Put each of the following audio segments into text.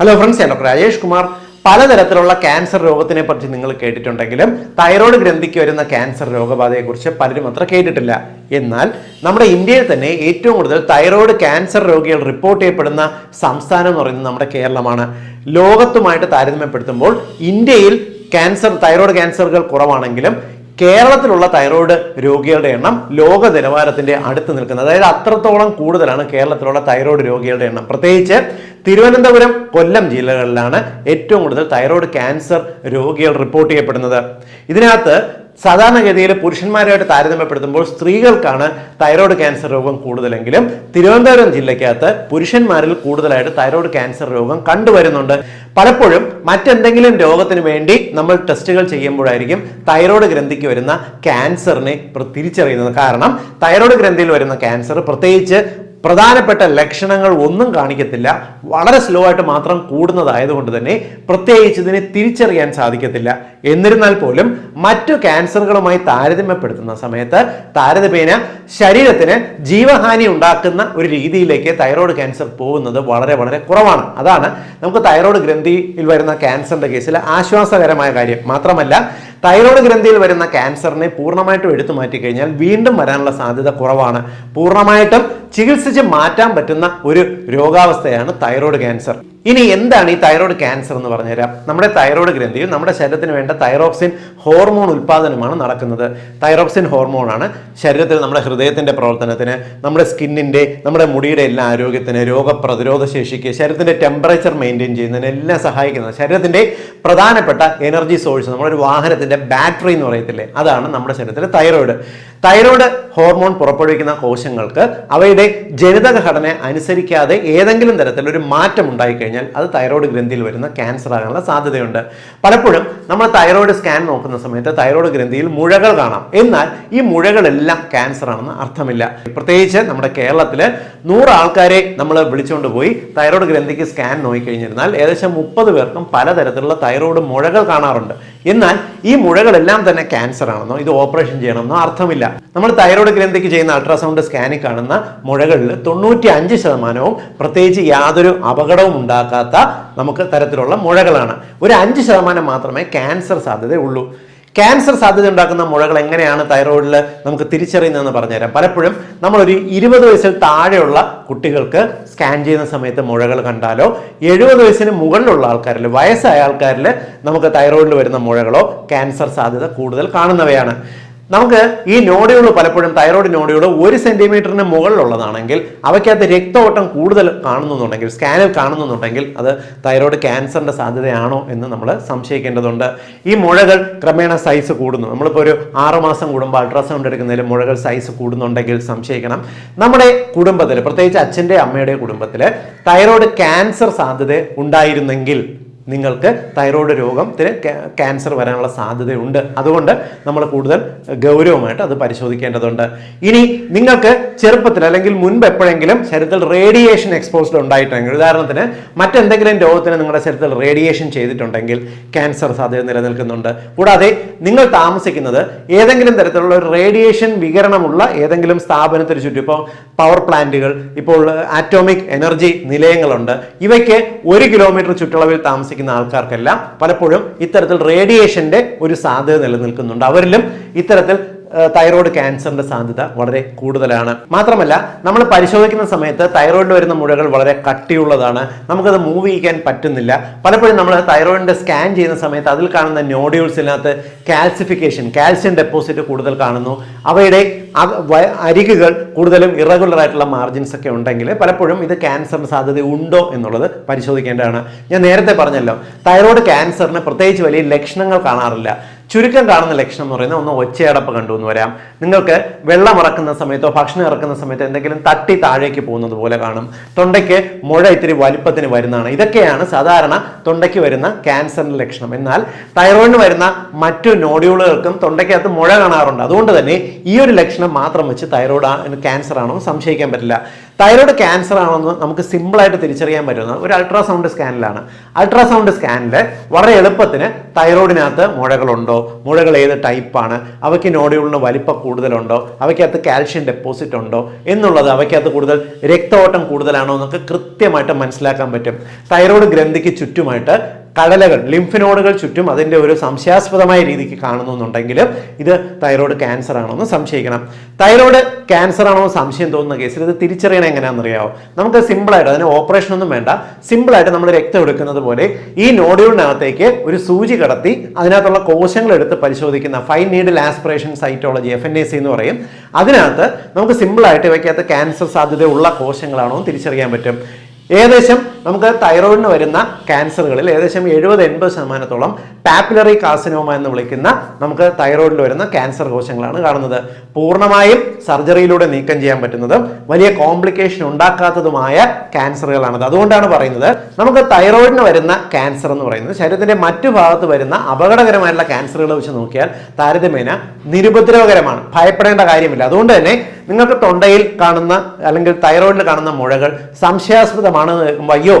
Hello friends ഞാൻ doctor Rajesh Kumar പലതരത്തിലുള്ള cancer രോഗത്തിനെ പറ്റി നിങ്ങൾ കേട്ടിട്ടുണ്ടെങ്കിലും തൈറോയ്ഡ് ഗ്രന്ഥിക്ക് വരുന്ന ക്യാൻസർ രോഗബാധയെക്കുറിച്ച് പലരും അത്ര കേട്ടിട്ടില്ല. എന്നാൽ നമ്മുടെ ഇന്ത്യയിൽ തന്നെ ഏറ്റവും കൂടുതൽ തൈറോയ്ഡ് ക്യാൻസർ രോഗികൾ റിപ്പോർട്ട് ചെയ്യപ്പെടുന്ന സംസ്ഥാനം എന്ന് പറയുന്നത് നമ്മുടെ കേരളമാണ്. ലോകത്തുമായിട്ട് താരതമ്യപ്പെടുത്തുമ്പോൾ ഇന്ത്യയിൽ ക്യാൻസർ തൈറോയ്ഡ് ക്യാൻസറുകൾ കുറവാണെങ്കിലും കേരളത്തിലുള്ള തൈറോയ്ഡ് രോഗികളുടെ എണ്ണം ലോക നിലവാരത്തിന്റെ അടുത്ത് നിൽക്കുന്നത്. അതായത് അത്രത്തോളം കൂടുതലാണ് കേരളത്തിലുള്ള തൈറോയ്ഡ് രോഗികളുടെ എണ്ണം. പ്രത്യേകിച്ച് തിരുവനന്തപുരം കൊല്ലം ജില്ലകളിലാണ് ഏറ്റവും കൂടുതൽ തൈറോയ്ഡ് ക്യാൻസർ രോഗികൾ റിപ്പോർട്ട് ചെയ്യപ്പെടുന്നത്. ഇതിനകത്ത് സാധാരണഗതിയിൽ പുരുഷന്മാരുമായിട്ട് താരതമ്യപ്പെടുത്തുമ്പോൾ സ്ത്രീകൾക്കാണ് തൈറോയ്ഡ് ക്യാൻസർ രോഗം കൂടുതലെങ്കിലും തിരുവനന്തപുരം ജില്ലയ്ക്കകത്ത് പുരുഷന്മാരിൽ കൂടുതലായിട്ട് തൈറോയ്ഡ് ക്യാൻസർ രോഗം കണ്ടുവരുന്നുണ്ട്. പലപ്പോഴും മറ്റെന്തെങ്കിലും രോഗത്തിന് വേണ്ടി നമ്മൾ ടെസ്റ്റുകൾ ചെയ്യുമ്പോഴായിരിക്കും തൈറോയ്ഡ് ഗ്രന്ഥിക്ക് വരുന്ന ക്യാൻസറിനെ തിരിച്ചറിയുന്നത്. കാരണം തൈറോയ്ഡ് ഗ്രന്ഥിയിൽ വരുന്ന ക്യാൻസർ പ്രത്യേകിച്ച് പ്രധാനപ്പെട്ട ലക്ഷണങ്ങൾ ഒന്നും കാണിക്കത്തില്ല. വളരെ സ്ലോ ആയിട്ട് മാത്രം കൂടുന്നതായതുകൊണ്ട് തന്നെ പ്രത്യേകിച്ച് ഇതിനെ തിരിച്ചറിയാൻ സാധിക്കത്തില്ല. എന്നിരുന്നാൽ പോലും മറ്റു ക്യാൻസറുകളുമായി താരതമ്യപ്പെടുത്തുന്ന സമയത്ത് താരതമ്യേന ശരീരത്തിന് ജീവഹാനി ഉണ്ടാക്കുന്ന ഒരു രീതിയിലേക്ക് തൈറോയ്ഡ് ക്യാൻസർ പോകുന്നത് വളരെ വളരെ കുറവാണ്. അതാണ് നമുക്ക് തൈറോയ്ഡ് ഗ്രന്ഥിയിൽ വരുന്ന ക്യാൻസറിന്റെ കേസിൽ ആശ്വാസകരമായ കാര്യം. മാത്രമല്ല തൈറോയ്ഡ് ഗ്രന്ഥിയിൽ വരുന്ന ക്യാൻസറിനെ പൂർണമായിട്ടും എടുത്തു മാറ്റി കഴിഞ്ഞാൽ വീണ്ടും വരാനുള്ള സാധ്യത കുറവാണ്. പൂർണമായിട്ടും ചികിത്സിച്ച് മാറ്റാൻ പറ്റുന്ന ഒരു രോഗാവസ്ഥയാണ് തൈറോയ്ഡ് ക്യാൻസർ. ഇനി എന്താണ് ഈ തൈറോയ്ഡ് ക്യാൻസർ എന്ന് പറഞ്ഞു പറഞ്ഞുതരാം. നമ്മുടെ തൈറോയ്ഡ് ഗ്രന്ഥിയിൽ നമ്മുടെ ശരീരത്തിന് വേണ്ട തൈറോക്സിൻ ഹോർമോൺ ഉൽപ്പാദനമാണ് നടക്കുന്നത്. തൈറോക്സിൻ ഹോർമോണാണ് ശരീരത്തിൽ നമ്മുടെ ഹൃദയത്തിന്റെ പ്രവർത്തനത്തിന് നമ്മുടെ സ്കിന്നിന്റെ നമ്മുടെ മുടിയുടെ എല്ലാ ആരോഗ്യത്തിന് രോഗപ്രതിരോധ ശേഷിക്ക് ശരീരത്തിന്റെ ടെമ്പറേച്ചർ മെയിന്റെയിൻ ചെയ്യുന്നതിന് എല്ലാം സഹായിക്കുന്നത്. ശരീരത്തിന്റെ പ്രധാനപ്പെട്ട എനർജി സോഴ്സ് നമ്മളൊരു വാഹനത്തിന്റെ ബാറ്ററി എന്ന് പറയത്തില്ലേ? അതാണ് നമ്മുടെ ശരീരത്തിലെ തൈറോയ്ഡ് തൈറോയ്ഡ് ഹോർമോൺ പുറപ്പെടുവിക്കുന്ന കോശങ്ങൾക്ക് അവയുടെ ജനിതക ഘടന അനുസരിക്കാതെ ഏതെങ്കിലും തരത്തിലൊരു മാറ്റം ഉണ്ടായിക്കഴിഞ്ഞാൽ അത് തൈറോയ്ഡ് ഗ്രന്ഥിയിൽ വരുന്ന ക്യാൻസർ ആകാനുള്ള സാധ്യതയുണ്ട്. പലപ്പോഴും നമ്മൾ തൈറോയ്ഡ് സ്കാൻ നോക്കുന്ന സമയത്ത് തൈറോയ്ഡ് ഗ്രന്ഥിയിൽ മുഴകൾ കാണാം. എന്നാൽ ഈ മുഴകളെല്ലാം ക്യാൻസർ ആണെന്ന് അർത്ഥമില്ല. പ്രത്യേകിച്ച് നമ്മുടെ കേരളത്തിൽ നൂറ് ആൾക്കാരെ നമ്മൾ വിളിച്ചുകൊണ്ട് പോയി തൈറോയ്ഡ് ഗ്രന്ഥിക്ക് സ്കാൻ നോക്കിക്കഴിഞ്ഞിരുന്നാൽ ഏകദേശം മുപ്പത് പേർക്കും പലതരത്തിലുള്ള തൈറോയ്ഡ് മുഴകൾ കാണാറുണ്ട്. എന്നാൽ ഈ മുഴകളെല്ലാം തന്നെ ക്യാൻസർ ആണെന്നോ ഇത് ഓപ്പറേഷൻ ചെയ്യണമെന്നോ അർത്ഥമില്ല. നമ്മൾ തൈറോയ്ഡ് ഗ്രന്ഥിക്ക് ചെയ്യുന്ന അൾട്രാസൗണ്ട് സ്കാനിൽ കാണുന്ന മുഴകളിൽ തൊണ്ണൂറ്റി അഞ്ച് ശതമാനവും പ്രത്യേകിച്ച് യാതൊരു അപകടവും ഉണ്ടാക്കാത്ത നമുക്ക് തരത്തിലുള്ള മുഴകളാണ്. ഒരു അഞ്ച് ശതമാനം മാത്രമേ ക്യാൻസർ സാധ്യതയുള്ളൂ. ക്യാൻസർ സാധ്യത ഉണ്ടാക്കുന്ന മുഴകൾ എങ്ങനെയാണ് തൈറോയിഡിൽ നമുക്ക് തിരിച്ചറിയുന്നതെന്ന് പറഞ്ഞുതരാം. പലപ്പോഴും നമ്മളൊരു ഇരുപത് വയസ്സിൽ താഴെയുള്ള കുട്ടികൾക്ക് സ്കാൻ ചെയ്യുന്ന സമയത്ത് മുഴകൾ കണ്ടാലോ? എഴുപത് വയസ്സിന് മുകളിലുള്ള ആൾക്കാരിൽ വയസ്സായ ആൾക്കാരിൽ നമുക്ക് തൈറോയിഡിൽ വരുന്ന മുഴകളോ ക്യാൻസർ സാധ്യത കൂടുതൽ കാണുന്നവയാണ്. നമുക്ക് ഈ നോഡുകൾ പലപ്പോഴും തൈറോയ്ഡ് നോഡുകൾ ഒരു സെന്റിമീറ്ററിന് മുകളിലുള്ളതാണെങ്കിൽ അവയ്ക്കകത്ത് രക്തഓട്ടം കൂടുതൽ കാണുന്നുണ്ടെങ്കിൽ സ്കാനിൽ കാണുന്നുണ്ടെങ്കിൽ അത് തൈറോയ്ഡ് ക്യാൻസറിന്റെ സാധ്യതയാണോ എന്ന് നമ്മൾ സംശയിക്കേണ്ടതുണ്ട്. ഈ മുഴകൾ ക്രമേണ സൈസ് കൂടുന്നു. നമ്മളിപ്പോൾ ഒരു ആറുമാസം കൂടുമ്പോൾ അൾട്രാസൗണ്ട് എടുക്കുന്നതിൽ മുഴകൾ സൈസ് കൂടുന്നുണ്ടെങ്കിൽ സംശയിക്കണം. നമ്മുടെ കുടുംബത്തിൽ പ്രത്യേകിച്ച് അച്ഛന്റെ അമ്മയുടെ കുടുംബത്തിൽ തൈറോയ്ഡ് ക്യാൻസർ സാധ്യത ഉണ്ടായിരുന്നെങ്കിൽ നിങ്ങൾക്ക് തൈറോയ്ഡ് രോഗത്തിന് ക്യാ- ക്യാൻസർ വരാനുള്ള സാധ്യതയുണ്ട്. അതുകൊണ്ട് നമ്മൾ കൂടുതൽ ഗൗരവമായിട്ട് അത് പരിശോധിക്കേണ്ടതുണ്ട്. ഇനി നിങ്ങൾക്ക് ചെറുപ്പത്തിൽ അല്ലെങ്കിൽ മുൻപ് എപ്പോഴെങ്കിലും ശരീരത്തിൽ റേഡിയേഷൻ എക്സ്പോസ്ഡ് ഉണ്ടായിട്ടുണ്ടെങ്കിൽ ഉദാഹരണത്തിന് മറ്റെന്തെങ്കിലും രോഗത്തിന് നിങ്ങളുടെ ശരീരത്തിൽ റേഡിയേഷൻ ചെയ്തിട്ടുണ്ടെങ്കിൽ ക്യാൻസർ സാധ്യത നിലനിൽക്കുന്നുണ്ട്. കൂടാതെ നിങ്ങൾ താമസിക്കുന്നത് ഏതെങ്കിലും തരത്തിലുള്ള ഒരു റേഡിയേഷൻ വികരണമുള്ള ഏതെങ്കിലും സ്ഥാപനത്തിന് ചുറ്റും ഇപ്പോൾ പവർ പ്ലാന്റുകൾ ഇപ്പോൾ ആറ്റോമിക് എനർജി നിലയങ്ങളുണ്ട്. ഇവയ്ക്ക് ഒരു കിലോമീറ്റർ ചുറ്റളവിൽ താമസിക്കുന്ന ആൾക്കാർക്കെല്ലാം പലപ്പോഴും ഇത്തരത്തിൽ റേഡിയേഷന്റെ ഒരു സാധ്യത നിലനിൽക്കുന്നുണ്ട്. അവരിലും ഇത്തരത്തിൽ തൈറോയ്ഡ് ക്യാൻസറിന്റെ സാധ്യത വളരെ കൂടുതലാണ്. മാത്രമല്ല നമ്മൾ പരിശോധിക്കുന്ന സമയത്ത് തൈറോയിഡിൽ വരുന്ന മുഴകൾ വളരെ കട്ടിയുള്ളതാണ്. നമുക്കത് മൂവ് ചെയ്യാൻ പറ്റുന്നില്ല. പലപ്പോഴും നമ്മൾ തൈറോയിഡിന്റെ സ്കാൻ ചെയ്യുന്ന സമയത്ത് അതിൽ കാണുന്ന നോഡ്യൂൾസിനകത്ത് കാൽസിഫിക്കേഷൻ കാൽസ്യം ഡെപ്പോസിറ്റ് കൂടുതൽ കാണുന്നു. അവയുടെ അരികുകൾ കൂടുതലും ഇറഗുലർ ആയിട്ടുള്ള മാർജിൻസ് ഒക്കെ ഉണ്ടെങ്കിൽ പലപ്പോഴും ഇത് ക്യാൻസറിന് സാധ്യത ഉണ്ടോ എന്നുള്ളത് പരിശോധിക്കേണ്ടതാണ്. ഞാൻ നേരത്തെ പറഞ്ഞല്ലോ തൈറോയ്ഡ് ക്യാൻസറിന് പ്രത്യേകിച്ച് വലിയ ലക്ഷണങ്ങൾ കാണാറില്ല. ചുരുക്കം കാണുന്ന ലക്ഷണം എന്ന് പറയുന്നത് ഒന്ന് ഒച്ചയടപ്പ് കണ്ടു എന്ന് വരാം. നിങ്ങൾക്ക് വെള്ളം ഇറക്കുന്ന സമയത്തോ ഭക്ഷണം ഇറക്കുന്ന സമയത്തോ എന്തെങ്കിലും തട്ടി താഴേക്ക് പോകുന്നത് പോലെ കാണും. തൊണ്ടയ്ക്ക് മുഴ ഇത്തിരി വലിപ്പത്തിന് വരുന്നതാണ്. ഇതൊക്കെയാണ് സാധാരണ തൊണ്ടയ്ക്ക് വരുന്ന ക്യാൻസറിന്റെ ലക്ഷണം. എന്നാൽ തൈറോയിഡിന് വരുന്ന മറ്റു നോഡ്യൂളുകൾക്കും തൊണ്ടയ്ക്കകത്ത് മുഴ കാണാറുണ്ട്. അതുകൊണ്ട് തന്നെ ഈ ഒരു ലക്ഷണം മാത്രം വെച്ച് തൈറോയിഡ് ക്യാൻസർ ആണോ സംശയിക്കാൻ പറ്റില്ല. തൈറോയ്ഡ് ക്യാൻസർ ആണെന്ന് നമുക്ക് സിമ്പിളായിട്ട് തിരിച്ചറിയാൻ പറ്റുന്നത് ഒരു അൾട്രാസൗണ്ട് സ്കാനിലാണ് അൾട്രാസൗണ്ട് സ്കാനിൽ വളരെ എളുപ്പത്തിന് തൈറോയിഡിനകത്ത് മുഴകളുണ്ടോ? മുഴകൾ ഏത് ടൈപ്പാണ് അവയ്ക്ക് നോഡ്യൂളിന് വലിപ്പം കൂടുതലുണ്ടോ? അവയ്ക്കകത്ത് കാൽഷ്യം ഡെപ്പോസിറ്റ് ഉണ്ടോ? എന്നുള്ളത് അവയ്ക്കകത്ത് കൂടുതൽ രക്തഓട്ടം കൂടുതലാണോ എന്നൊക്കെ കൃത്യമായിട്ട് മനസ്സിലാക്കാൻ പറ്റും. തൈറോയ്ഡ് ഗ്രന്ഥിക്ക് ചുറ്റുമായിട്ട് കടലകൾ ലിംഫിനോഡുകൾ ചുറ്റും അതിന്റെ ഒരു സംശയാസ്പദമായ രീതിക്ക് കാണുന്നുണ്ടെങ്കിൽ ഇത് തൈറോയ്ഡ് ക്യാൻസർ ആണോ എന്ന് സംശയിക്കണം. തൈറോയ്ഡ് ക്യാൻസർ ആണോ സംശയം തോന്നുന്ന കേസിൽ ഇത് തിരിച്ചറിയണം എങ്ങനെയാണെന്നറിയാവോ? നമുക്ക് സിമ്പിളായിട്ട് അതിന് ഓപ്പറേഷൻ ഒന്നും വേണ്ട. സിമ്പിളായിട്ട് നമ്മൾ രക്തം എടുക്കുന്നത് പോലെ ഈ നോഡ്യൂളിനകത്തേക്ക് ഒരു സൂചി കടത്തി അതിനകത്തുള്ള കോശങ്ങൾ എടുത്ത് പരിശോധിക്കുന്ന fine needle aspiration cytology F N A C എന്ന് പറയും. അതിനകത്ത് നമുക്ക് സിമ്പിളായിട്ട് ഇവയ്ക്കകത്ത് ക്യാൻസർ സാധ്യതയുള്ള കോശങ്ങളാണോ തിരിച്ചറിയാൻ പറ്റും. ഏകദേശം നമുക്ക് തൈറോയിഡിന് വരുന്ന ക്യാൻസറുകളിൽ ഏകദേശം എഴുപത് എൺപത് ശതമാനത്തോളം പാപ്പുലറി കാർസിനോമ എന്ന് വിളിക്കുന്ന നമുക്ക് തൈറോയിഡിൽ വരുന്ന ക്യാൻസർ കോശങ്ങളാണ് കാണുന്നത്. പൂർണമായും സർജറിയിലൂടെ നീക്കം ചെയ്യാൻ പറ്റുന്നതും വലിയ കോംപ്ലിക്കേഷൻ ഉണ്ടാക്കാത്തതുമായ ക്യാൻസറുകളാണത്. അതുകൊണ്ടാണ് പറയുന്നത് നമുക്ക് തൈറോയിഡിന് വരുന്ന ക്യാൻസർ എന്ന് പറയുന്നത് ശരീരത്തിന്റെ മറ്റു ഭാഗത്ത് വരുന്ന അപകടകരമായിട്ടുള്ള ക്യാൻസറുകൾ വെച്ച് നോക്കിയാൽ താരതമ്യേന നിരുപദ്രവകരമാണ്. ഭയപ്പെടേണ്ട കാര്യമില്ല. അതുകൊണ്ട് തന്നെ നിങ്ങൾക്ക് തൊണ്ടയിൽ കാണുന്ന അല്ലെങ്കിൽ തൈറോയിഡിൽ കാണുന്ന മുഴകൾ സംശയാസ്പദമാണെന്ന് കേൾക്കുമ്പോൾ അയ്യോ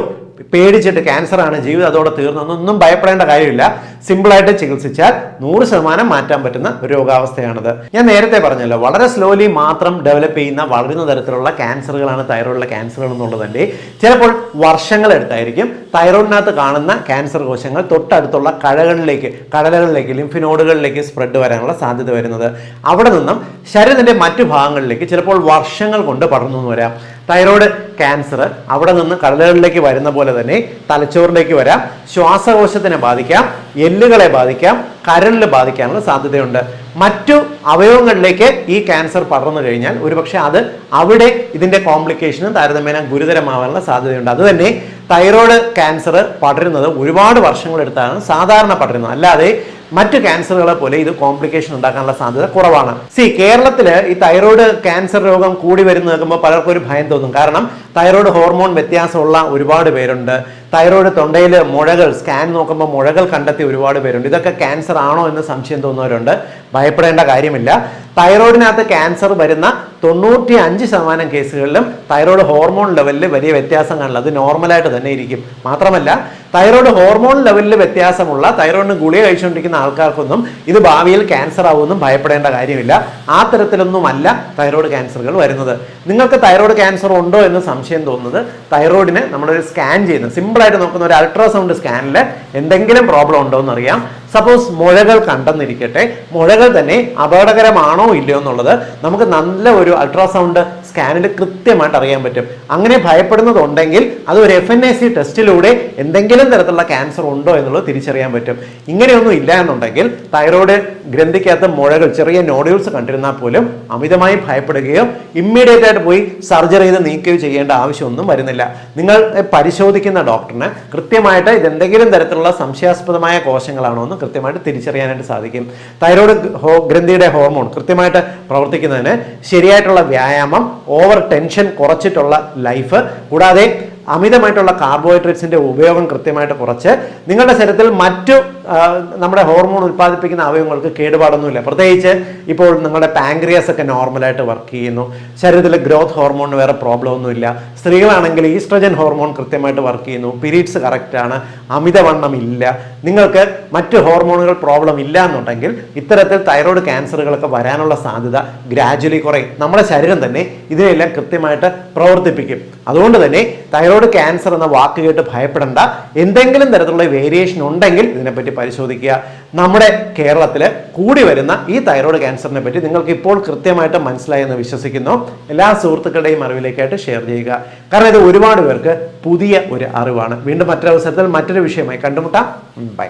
പേടിച്ചിട്ട് ക്യാൻസർ ആണ് ജീവിതം അതോടെ തീർന്നൊന്നും ഭയപ്പെടേണ്ട കാര്യമില്ല. സിമ്പിളായിട്ട് ചികിത്സിച്ചാൽ നൂറ് ശതമാനം മാറ്റാൻ പറ്റുന്ന രോഗാവസ്ഥയാണിത്. ഞാൻ നേരത്തെ പറഞ്ഞല്ലോ വളരെ സ്ലോലി മാത്രം ഡെവലപ്പ് ചെയ്യുന്ന വളരുന്ന തരത്തിലുള്ള ക്യാൻസറുകളാണ് തൈറോയിഡിലെ ക്യാൻസറുകൾ എന്നുള്ളതിന്റെ ചിലപ്പോൾ വർഷങ്ങൾ എടുത്തായിരിക്കും തൈറോയിഡിനകത്ത് കാണുന്ന ക്യാൻസർ കോശങ്ങൾ തൊട്ടടുത്തുള്ള കഴകളിലേക്ക് കടലകളിലേക്ക് ലിംഫിനോഡുകളിലേക്ക് സ്പ്രെഡ് വരാനുള്ള സാധ്യത വരുന്നത്. അവിടെ നിന്നും ശരീരത്തിന്റെ മറ്റു ഭാഗങ്ങളിലേക്ക് ചിലപ്പോൾ വർഷങ്ങൾ കൊണ്ട് പടർന്നു വരാം. തൈറോയ്ഡ് ക്യാൻസർ അവിടെ നിന്ന് കടലുകളിലേക്ക് വരുന്ന പോലെ തന്നെ തലച്ചോറിലേക്ക് വരാം. ശ്വാസകോശത്തിനെ ബാധിക്കാം എല്ലുകളെ ബാധിക്കാം കരളിൽ ബാധിക്കാനുള്ള സാധ്യതയുണ്ട്. മറ്റു അവയവങ്ങളിലേക്ക് ഈ ക്യാൻസർ പടർന്നു കഴിഞ്ഞാൽ ഒരുപക്ഷെ അത് അവിടെ ഇതിന്റെ കോംപ്ലിക്കേഷനും താരതമ്യേന ഗുരുതരമാവാനുള്ള സാധ്യതയുണ്ട്. അതുതന്നെ തൈറോയ്ഡ് ക്യാൻസർ പടരുന്നത് ഒരുപാട് വർഷങ്ങളെടുത്താണ് സാധാരണ പടരുന്നത്. അല്ലാതെ മറ്റു ക്യാൻസറുകളെ പോലെ ഇത് കോംപ്ലിക്കേഷൻ ഉണ്ടാക്കാനുള്ള സാധ്യത കുറവാണ്. സി കേരളത്തിൽ ഈ തൈറോയ്ഡ് ക്യാൻസർ രോഗം കൂടി വരുന്ന നോക്കുമ്പോൾ പലർക്കും ഒരു ഭയം തോന്നും. കാരണം തൈറോയ്ഡ് ഹോർമോൺ വ്യത്യാസമുള്ള ഒരുപാട് പേരുണ്ട്. തൈറോയ്ഡ് തൊണ്ടയിൽ മുഴകൾ സ്കാൻ നോക്കുമ്പോൾ മുഴകൾ കണ്ടെത്തിയ ഒരുപാട് പേരുണ്ട്. ഇതൊക്കെ ക്യാൻസർ ആണോ എന്ന് സംശയം തോന്നുന്നവരുണ്ട്. ഭയപ്പെടേണ്ട കാര്യമില്ല. തൈറോയിഡിനകത്ത് ക്യാൻസർ വരുന്ന തൊണ്ണൂറ്റി അഞ്ച് ശതമാനം കേസുകളിലും തൈറോയ്ഡ് ഹോർമോൺ ലെവലിൽ വലിയ വ്യത്യാസം കാണില്ല അത് നോർമലായിട്ട് തന്നെ ഇരിക്കും. മാത്രമല്ല തൈറോയ്ഡ് ഹോർമോൺ ലെവലിൽ വ്യത്യാസമുള്ള തൈറോയിഡിന് ഗുളിക കഴിച്ചുകൊണ്ടിരിക്കുന്ന ആൾക്കാർക്കൊന്നും ഇത് ഭാവിയിൽ ക്യാൻസർ ആവുമെന്നും ഭയപ്പെടേണ്ട കാര്യമില്ല. ആ തരത്തിലൊന്നുമല്ല തൈറോയ്ഡ് ക്യാൻസറുകൾ വരുന്നത്. നിങ്ങൾക്ക് തൈറോയ്ഡ് ക്യാൻസർ ഉണ്ടോ എന്ന് സംശയം തോന്നുന്നത് തൈറോയിഡിനെ നമ്മളൊരു സ്കാൻ ചെയ്യുന്ന സിമ്പിളായിട്ട് നോക്കുന്ന ഒരു അൾട്രാസൗണ്ട് സ്കാനിൽ എന്തെങ്കിലും പ്രോബ്ലം ഉണ്ടോ എന്നറിയാം സപ്പോസ് മുഴകൾ കണ്ടെന്നിരിക്കട്ടെ. മുഴകൾ തന്നെ അപകടകരമാണോ ഇല്ലയോ എന്നുള്ളത് നമുക്ക് നല്ല ഒരു അൾട്രാസൗണ്ട് സ്കാനിൽ കൃത്യമായിട്ട് അറിയാൻ പറ്റും. അങ്ങനെ ഭയപ്പെടുന്നതുണ്ടെങ്കിൽ അത് ഒരു എഫ് എൻ എ സി ടെസ്റ്റിലൂടെ എന്തെങ്കിലും തരത്തിലുള്ള ക്യാൻസർ ഉണ്ടോ എന്നുള്ളത് തിരിച്ചറിയാൻ പറ്റും. ഇങ്ങനെയൊന്നും ഇല്ല എന്നുണ്ടെങ്കിൽ തൈറോയ്ഡ് ഗ്രന്ഥിക്കകത്ത് മുഴകൾ ചെറിയ നോഡ്യൂൾസ് കണ്ടിരുന്നാൽ പോലും അമിതമായി ഭയപ്പെടുകയോ ഇമ്മീഡിയറ്റ് ആയിട്ട് പോയി സർജറി ചെയ്ത് നീക്കുകയോ ചെയ്യേണ്ട ആവശ്യമൊന്നും വരുന്നില്ല. നിങ്ങൾ പരിശോധിക്കുന്ന ഡോക്ടറിന് കൃത്യമായിട്ട് ഇതെന്തെങ്കിലും തരത്തിലുള്ള സംശയാസ്പദമായ കോശങ്ങളാണോ എന്ന് കൃത്യമായിട്ട് തിരിച്ചറിയാനായിട്ട് സാധിക്കും. തൈറോയ്ഡ് ഗ്രന്ഥിയുടെ ഹോർമോൺ കൃത്യമായിട്ട് പ്രവർത്തിക്കുന്നതിന് ശരിയായിട്ടുള്ള വ്യായാമം ഓവർ ടെൻഷൻ കുറച്ചിട്ടുള്ള ലൈഫ് കൂടാതെ അമിതമായിട്ടുള്ള കാർബോഹൈഡ്രേറ്റ്സിന്റെ ഉപയോഗം കൃത്യമായിട്ട് കുറച്ച് നിങ്ങളുടെ ശരീരത്തിൽ മറ്റു നമ്മുടെ ഹോർമോൺ ഉൽപ്പാദിപ്പിക്കുന്ന അവയവങ്ങൾക്ക് കേടുപാടൊന്നുമില്ല. പ്രത്യേകിച്ച് ഇപ്പോൾ നിങ്ങളുടെ പാങ്ക്രിയാസ് ഒക്കെ നോർമലായിട്ട് വർക്ക് ചെയ്യുന്നു. ശരീരത്തിലെ ഗ്രോത്ത് ഹോർമോണിന് വേറെ പ്രോബ്ലം ഒന്നുമില്ല. സ്ത്രീകളാണെങ്കിൽ ഈസ്ട്രജൻ ഹോർമോൺ കൃത്യമായിട്ട് വർക്ക് ചെയ്യുന്നു. പിരീഡ്സ് കറക്റ്റാണ് അമിതവണ്ണം ഇല്ല. നിങ്ങൾക്ക് മറ്റ് ഹോർമോണുകൾ പ്രോബ്ലം ഇല്ല എന്നുണ്ടെങ്കിൽ ഇത്തരത്തിൽ തൈറോയ്ഡ് ക്യാൻസറുകളൊക്കെ വരാനുള്ള സാധ്യത ഗ്രാജുവലി കുറയും. നമ്മുടെ ശരീരം തന്നെ ഇതിനെല്ലാം കൃത്യമായിട്ട് പ്രവർത്തിപ്പിക്കും. അതുകൊണ്ട് തന്നെ തൈറോയ്ഡ് ക്യാൻസർ എന്ന വാക്ക് കേട്ട് ഭയപ്പെടേണ്ട. എന്തെങ്കിലും തരത്തിലുള്ള വേരിയേഷൻ ഉണ്ടെങ്കിൽ ഇതിനെപ്പറ്റി പരിശോധിക്കുക. നമ്മുടെ കേരളത്തിൽ കൂടി വരുന്ന ഈ തൈറോയ്ഡ് ക്യാൻസറിനെ പറ്റി നിങ്ങൾക്ക് ഇപ്പോൾ കൃത്യമായിട്ട് മനസ്സിലായി എന്ന് വിശ്വസിക്കുന്നു. എല്ലാ സുഹൃത്തുക്കളുടെയും അറിവിലേക്കായിട്ട് ഷെയർ ചെയ്യുക. കാരണം ഇത് ഒരുപാട് പേർക്ക് പുതിയ ഒരു അറിവാണ്. വീണ്ടും മറ്റൊരവസരത്തിൽ മറ്റൊരു വിഷയമായി കണ്ടുമുട്ടാം. ബൈ.